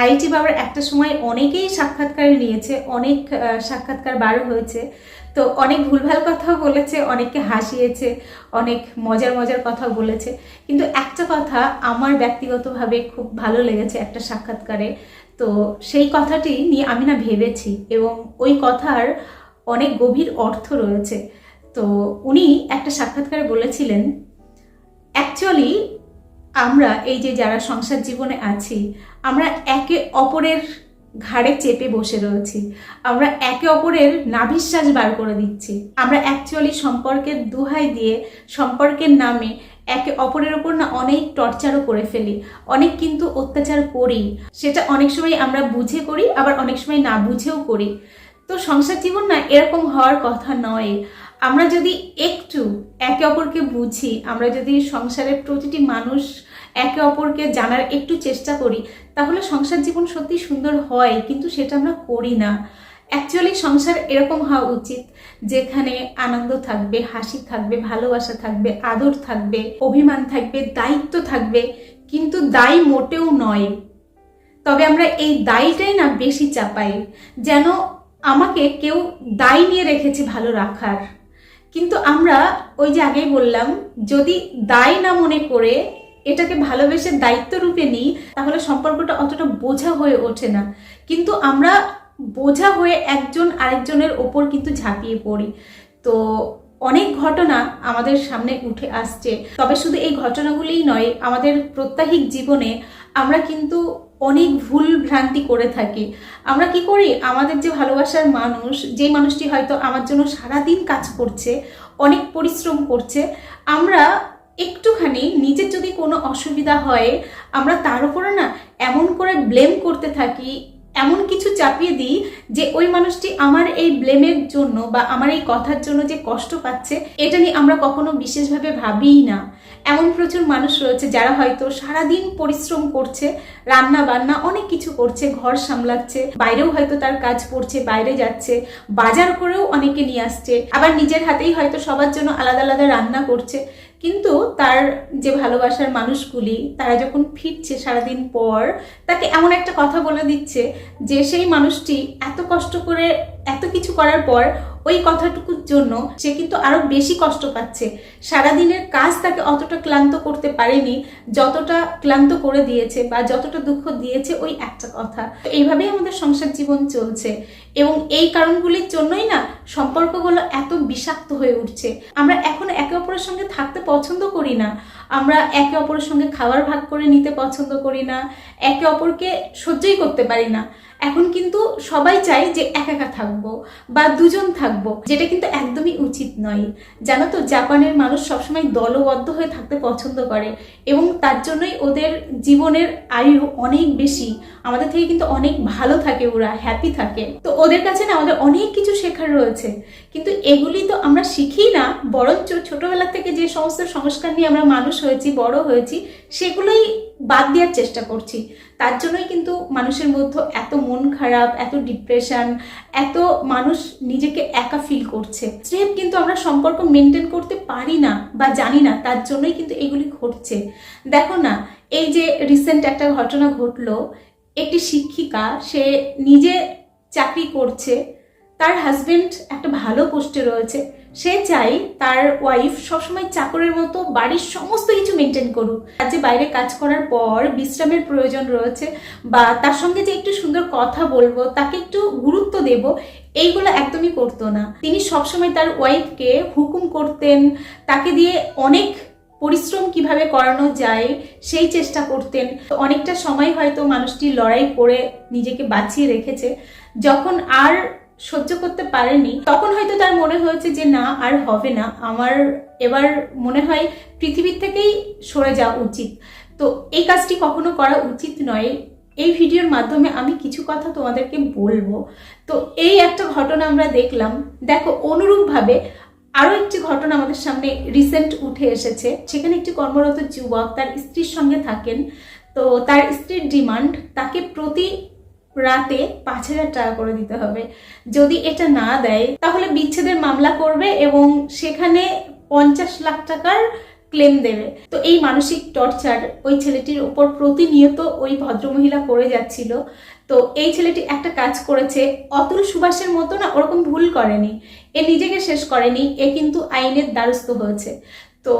IIT বাবার একটা সময় অনেকেই সাক্ষাৎকার নিয়েছে, অনেক সাক্ষাৎকার বার হয়েছে। তো অনেক ভুলভাল কথাও বলেছে, অনেককে হাসিয়েছে, অনেক মজার মজার কথা বলেছে। কিন্তু একটা কথা আমার ব্যক্তিগতভাবে খুব ভালো লেগেছে একটা সাক্ষাৎকারে। তো সেই কথাটি নিয়ে আমি না ভেবেছি এবং ওই কথার অনেক গভীর অর্থ রয়েছে। তো উনি একটা সাক্ষাৎকারে বলেছিলেন অ্যাকচুয়ালি আমরা, এই যে যারা সংসার জীবনে আছি, আমরা একে অপরের ঘাড়ে চেপে বসে রয়েছি। আমরা একে অপরের নাভিশ্বাস বার করে দিচ্ছি। আমরা অ্যাকচুয়ালি সম্পর্কের দুহাই দিয়ে, সম্পর্কের নামে একে অপরের ওপর না অনেক টর্চারও করে ফেলি। অনেক কিন্তু অত্যাচার করি। সেটা অনেক সময় আমরা বুঝে করি, আবার অনেক সময় না বুঝেও করি। তো সংসার জীবন না এরকম হওয়ার কথা নয়। আমরা যদি একটু একে অপরকে বুঝি, আমরা যদি সংসারের প্রতিটি মানুষ একে অপরকে জানার একটু চেষ্টা করি, তাহলে সংসার জীবন সত্যি সুন্দর হয়, কিন্তু সেটা আমরা করি না। অ্যাকচুয়ালি সংসার এরকম হওয়া উচিত, যেখানে আনন্দ থাকবে, হাসি থাকবে, ভালোবাসা থাকবে, আদর থাকবে, অভিমান থাকবে, দায়িত্ব থাকবে, কিন্তু দায় মোটেও নয়। তবে আমরা এই দায়টাই না বেশি চাপাই, যেন আমাকে কেউ দায় নিয়ে রেখেছে ভালো রাখার। কিন্তু আমরা, ওই যে আগেই বললাম, যদি দায় না মনে করে এটাকে ভালোবেসে দায়িত্ব রূপে নিই, তাহলে সম্পর্কটা অতটা বোঝা হয়ে ওঠে না। কিন্তু আমরা বোঝা হয়ে একজন আরেকজনের ওপর কিন্তু ঝাঁপিয়ে পড়ি। তো অনেক ঘটনা আমাদের সামনে উঠে আসছে। তবে শুধু এই ঘটনাগুলিই নয়, আমাদের প্রত্যাহিক জীবনে আমরা কিন্তু অনেক ভুল ভ্রান্তি করে থাকি। আমরা কি করি? আমাদের যে ভালোবাসার মানুষ যে মানুষটি হয়তো আমার জন্য সারাদিন কাজ করছে, অনেক পরিশ্রম করছে, আমরা একটুখানি নিজের যদি কোনো অসুবিধা হয়, আমরা তার উপরে না এমন করে ব্লেম করতে থাকি, এমন কিছু চাপিয়ে দিই যে ওই মানুষটি আমার এই ব্লেমের জন্য বা আমার এই কথার জন্য যে কষ্ট পাচ্ছে, এটা নিয়ে আমরা কখনো বিশেষভাবে ভাবিই না। এমন প্রচুর মানুষ রয়েছে যারা হয়তো সারাদিন পরিশ্রম করছে, রান্না বান্না অনেক কিছু করছে, ঘর সামলাচ্ছে, বাইরেও হয়তো তার কাজ পড়ছে বাইরে যাচ্ছে, বাজার করেও অনেকে নিয়ে আসছে, আবার নিজের হাতেই হয়তো সবার জন্য আলাদা আলাদা রান্না করছে। কিন্তু তার যে ভালোবাসার মানুষগুলি, তারা যখন ফিরছে সারাদিন পর, তাকে এমন একটা কথা বলে দিচ্ছে যে, সেই মানুষটি এত কষ্ট করে এত কিছু করার পর ওই কথাটুকুর জন্য সে কিন্তু আরও বেশি কষ্ট পাচ্ছে। সারাদিনের কাজ তাকে অতটা ক্লান্ত করতে পারেনি, যতটা ক্লান্ত করে দিয়েছে বা যতটা দুঃখ দিয়েছে ওই একটা কথা। তো এইভাবেই আমাদের সংসার জীবন চলছে এবং এই কারণগুলির জন্যই না সম্পর্কগুলো এত বিষাক্ত হয়ে উঠছে। আমরা এখন একে অপরের সঙ্গে থাকতে পছন্দ করি না। আমরা একে অপরের সঙ্গে খাবার ভাগ করে নিতে পছন্দ করি না, একে অপরকে সহ্যই করতে পারি না। এখন কিন্তু সবাই চাই যে একা একা থাকব বা দুজন থাকব, যেটা কিন্তু একদমই উচিত নয়। জানো তো, জাপানের মানুষ সবসময় দলবদ্ধ হয়ে থাকতে পছন্দ করে এবং তার জন্যই ওদের জীবনের আয়ু অনেক বেশি। আমাদের থেকে কিন্তু অনেক ভালো থাকে ওরা হ্যাপি থাকে। তো ওদের কাছে না আমাদের অনেক কিছু শেখার রয়েছে। কিন্তু এগুলি আমরা শিখি না, বরঞ্চ ছোটবেলা থেকে যে সমস্ত সংস্কার নিয়ে আমরা মানুষ হয়েছি, বড় হয়েছি, সেগুলোই বাদ দেওয়ার চেষ্টা করছি। তার জন্যই কিন্তু মানুষের মধ্যে এত মন খারাপ, এত ডিপ্রেশন এত মানুষ নিজেকে একা ফিল করছে। স্রেফ কিন্তু আমরা সম্পর্ক মেনটেন করতে পারি না বা জানি না, তার জন্যই কিন্তু এগুলি ঘটছে। দেখো না, এই যে রিসেন্ট একটা ঘটনা ঘটলো, একটি শিক্ষিকা, সে নিজে চাকরি করছে তার হাজবেন্ড একটা ভালো পোস্টে রয়েছে। সে চাই তার ওয়াইফ সবসময় চাকরের মতো বাড়ির সমস্ত কিছু মেনটেন করুক। কাজে বাইরে কাজ করার পর বিশ্রামের প্রয়োজন রয়েছে বা তার সঙ্গে যে একটু সুন্দর কথা বলব, তাকে একটু গুরুত্ব দেব, এইগুলো একদমই করতো না। তিনি সবসময় তার ওয়াইফকে হুকুম করতেন, তাকে দিয়ে অনেক পরিশ্রম কীভাবে করানো যায় সেই চেষ্টা করতেন। অনেকটা সময় হয়তো মানুষটি লড়াই করে নিজেকে বাঁচিয়ে রেখেছে। যখন আর সহ্য করতে পারেনি। তখন হয়তো তার মনে হয়েছে যে, না, আর হবে না। আমার এবার মনে হয় পৃথিবীর থেকেই সরে যাওয়া উচিত। তো এই কাজটি কখনো করা উচিত নয়। এই ভিডিওর মাধ্যমে আমি কিছু কথা তোমাদেরকে বলব। তো এই একটা ঘটনা আমরা দেখলাম। দেখো, অনুরূপভাবে আরও একটি ঘটনা আমাদের সামনে রিসেন্ট উঠে এসেছে। সেখানে একটি কর্মরত যুবক তার স্ত্রীর সঙ্গে থাকেন। তো তার স্ত্রীর ডিমান্ড তাকে প্রতি রাতে পাঁচ হাজার টাকা করে দিতে হবে। যদি এটা না দেয়, তাহলে বিচ্ছেদের মামলা করবে এবং সেখানে পঞ্চাশ লাখ টাকার ক্লেম দেবে। তো এই মানসিক টর্চার ওই ছেলেটির উপর প্রতিনিয়ত ওই ভদ্রমহিলা করে যাচ্ছিল। তো এই ছেলেটি একটা কাজ করেছে, অতুল সুভাষের মতো না ওরকম ভুল করেনি। এ নিজেকে শেষ করেনি, এ কিন্তু আইনের দ্বারস্থ হয়েছে। তো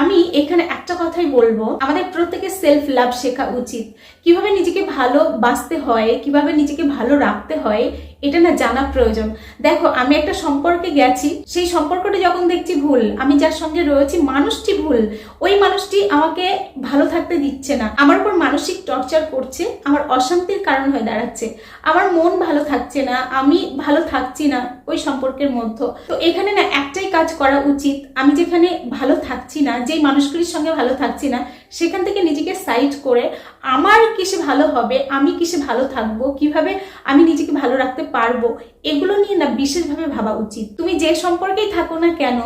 আমি এখানে একটা কথাই বলব, আমাদের প্রত্যেকের সেলফ লাভ শেখা উচিত। কীভাবে নিজেকে ভালো বাঁচতে হয়, কীভাবে নিজেকে ভালো রাখতে হয় এটা না জানা প্রয়োজন। দেখো, আমি একটা সম্পর্কে গেছি, সেই সম্পর্কটা যখন দেখছি ভুল, আমি যার সঙ্গে রয়েছি মানুষটি ভুল, ওই মানুষটি আমাকে ভালো থাকতে দিচ্ছে না। আমার উপর মানসিক টর্চার করছে, আমার অশান্তির কারণ হয়ে দাঁড়াচ্ছে, আমার মন ভালো থাকছে না, আমি ভালো থাকছি না ওই সম্পর্কের মধ্যে। তো এখানে না একটাই কাজ করা উচিত, আমি যেখানে ভালো থাকছি না, যেই মানুষগুলির সঙ্গে ভালো থাকছি না, সেখান থেকে নিজেকে সাইড করে, আমার কিসে ভালো হবে, আমি কিসে ভালো থাকব, কীভাবে আমি নিজেকে ভালো রাখতে পারব, এগুলো নিয়ে না বিশেষভাবে ভাবা উচিত। তুমি যে সম্পর্কেই থাকো না কেন,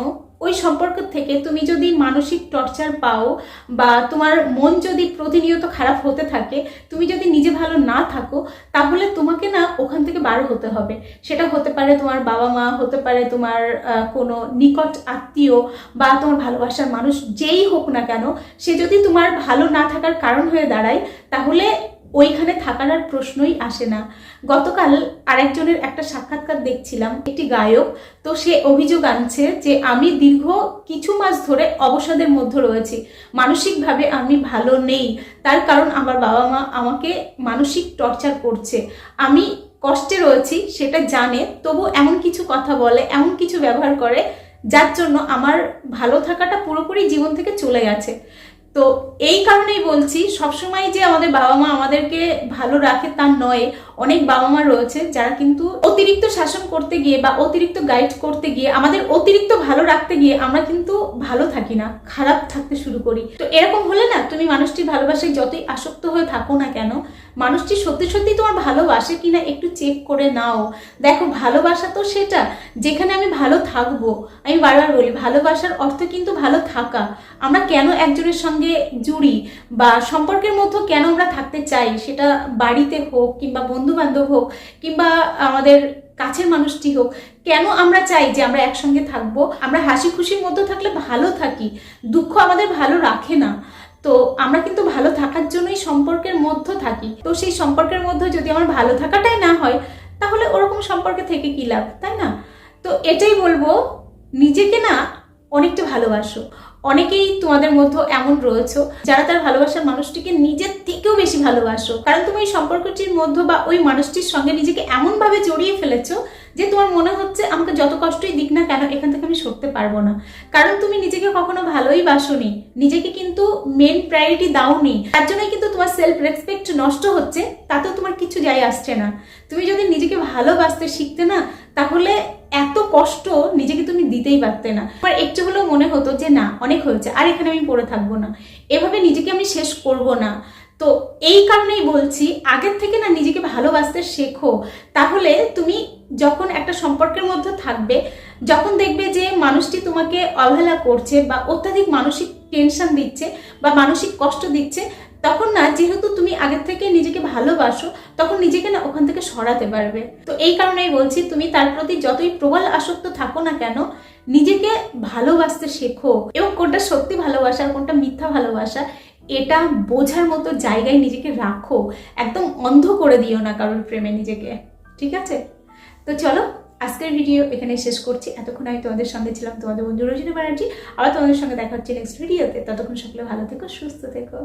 ওই সম্পর্ক থেকে তুমি যদি মানসিক টর্চার পাও বা তোমার মন যদি প্রতিনিয়ত খারাপ হতে থাকে, তুমি যদি নিজে ভালো না থাকো, তাহলে তোমাকে না ওখান থেকে বার হতে হবে। সেটা হতে পারে তোমার বাবা মা, হতে পারে তোমার কোনো নিকট আত্মীয় বা তোমার ভালোবাসার মানুষ যেই হোক না কেন, সে যদি তোমার ভালো না থাকার কারণ হয়ে দাঁড়ায়, তাহলে ওইখানে থাকার আর প্রশ্নই আসে না। গতকাল আরেকজনের একটা সাক্ষাৎকার দেখছিলাম, একটি গায়ক। তো সে অভিযোগ আনছে যে, আমি দীর্ঘ কিছু মাস ধরে অবসাদের মধ্যে রয়েছি। মানসিকভাবে আমি ভালো নেই। তার কারণ আমার বাবা মা আমাকে মানসিক টর্চার করছে। আমি কষ্টে রয়েছি, সেটা জানে। তবু এমন কিছু কথা বলে, এমন কিছু ব্যবহার করে, যার জন্য আমার ভালো থাকাটা পুরোপুরি জীবন থেকে চলে গেছে। তো এই কারণেই বলছি সবসময় যে আমাদের বাবা মা আমাদেরকে ভালো রাখে তা নয়। অনেক বাবা মা রয়েছে যারা কিন্তু অতিরিক্ত শাসন করতে গিয়ে বা অতিরিক্ত গাইড করতে গিয়ে, আমাদের অতিরিক্ত ভালো রাখতে গিয়ে আমরা কিন্তু ভালো থাকি না, খারাপ থাকতে শুরু করি। তো এরকম হলে না, তুমি মানুষটি ভালোবাসায় যতই আসক্ত হয়ে থাকো না কেন মানুষটি সত্যি সত্যি তোমার ভালোবাসে কিনা একটু চেক করে নাও। দেখো, ভালোবাসা তো সেটা, যেখানে আমি ভালো থাকব। আমি বারবার বলি, ভালোবাসার অর্থ কিন্তু ভালো থাকা। আমরা কেন একজনের সঙ্গে জুড়ি? বা সম্পর্কের মধ্যে কেন আমরা থাকতে চাই? সেটা বাড়িতে হোক, কিংবা বন্ধু বান্ধব হোক, কিংবা আমাদের কাছের মানুষটি হোক, কেন আমরা চাই যে আমরা একসঙ্গে থাকব? আমরা হাসি খুশির মধ্যে থাকলে ভালো থাকি। দুঃখ আমাদের ভালো রাখে না। তো আমরা কিন্তু ভালো থাকার জন্যই সম্পর্কের মধ্যে থাকি। তো সেই সম্পর্কের মধ্যে যদি আমার ভালো থাকাটাই না হয়, তাহলে ওরকম সম্পর্কে থেকে কি লাভ, তাই না? তো এটাই বলব, নিজেকে না অনেকটা ভালোবাসো। অনেকেই তোমাদের মধ্যে এমন রয়েছে যারা তার ভালোবাসার মানুষটিকে নিজের থেকেও বেশি ভালোবাসো। কারণ তুমি ওই সম্পর্কটির মধ্যে বা ওই মানুষটির সঙ্গে নিজেকে এমনভাবে জড়িয়ে ফেলেছো যে তোমার মনে হচ্ছে আমাকে যত কষ্টই দিক না কেন এখান থেকে আমি সরতে পারব না। কারণ তুমি নিজেকে কখনো ভালোই বাসোনি, নিজেকে কিন্তু মেন প্রায়োরিটি দাওনি। তার জন্যই কিন্তু তোমার সেলফ রেসপেক্ট নষ্ট হচ্ছে, তাতেও তোমার কিছু যায় আসছে না। তুমি যদি নিজেকে ভালোবাসতে শিখতে না তাহলে এত কষ্ট নিজেকে তুমি দিতেই পারতে না। আমার একটু হলেও মনে হতো যে, না, অনেক হয়েছে, আর এখানে আমি পড়ে থাকব না। এভাবে নিজেকে আমি শেষ করব না। তো এই কারণেই বলছি, আগের থেকে না নিজেকে ভালোবাসতে শেখো। তাহলে তুমি যখন একটা সম্পর্কের মধ্যে থাকবে, যখন দেখবে যে মানুষটি তোমাকে অবহেলা করছে বা অত্যাধিক মানসিক টেনশন দিচ্ছে বা মানসিক কষ্ট দিচ্ছে তখন না, যেহেতু তুমি আগের থেকে নিজেকে ভালোবাসো, তখন নিজেকে না ওখান থেকে সরাতে পারবে। তো এই কারণেই বলছি, তুমি তার প্রতি যতই প্রবল আসক্ত থাকো না কেন, নিজেকে ভালোবাসতে শেখো। এবং কোনটা সত্যি ভালোবাসা আর কোনটা মিথ্যা ভালোবাসা, এটা বোঝার মতো জায়গায় নিজেকে রাখো। একদম অন্ধ করে দিও না কারোর প্রেমে নিজেকে। ঠিক আছে? তো চলো, আজকের ভিডিও এখানে শেষ করছি। এতক্ষণ আমি তোমাদের সঙ্গে ছিলাম তোমাদের বন্ধু রোজিনা ব্যানার্জি। আবার তোমাদের সঙ্গে দেখা হচ্ছে নেক্সট ভিডিওতে ততক্ষণ সকলে ভালো থেকো, সুস্থ থেকো।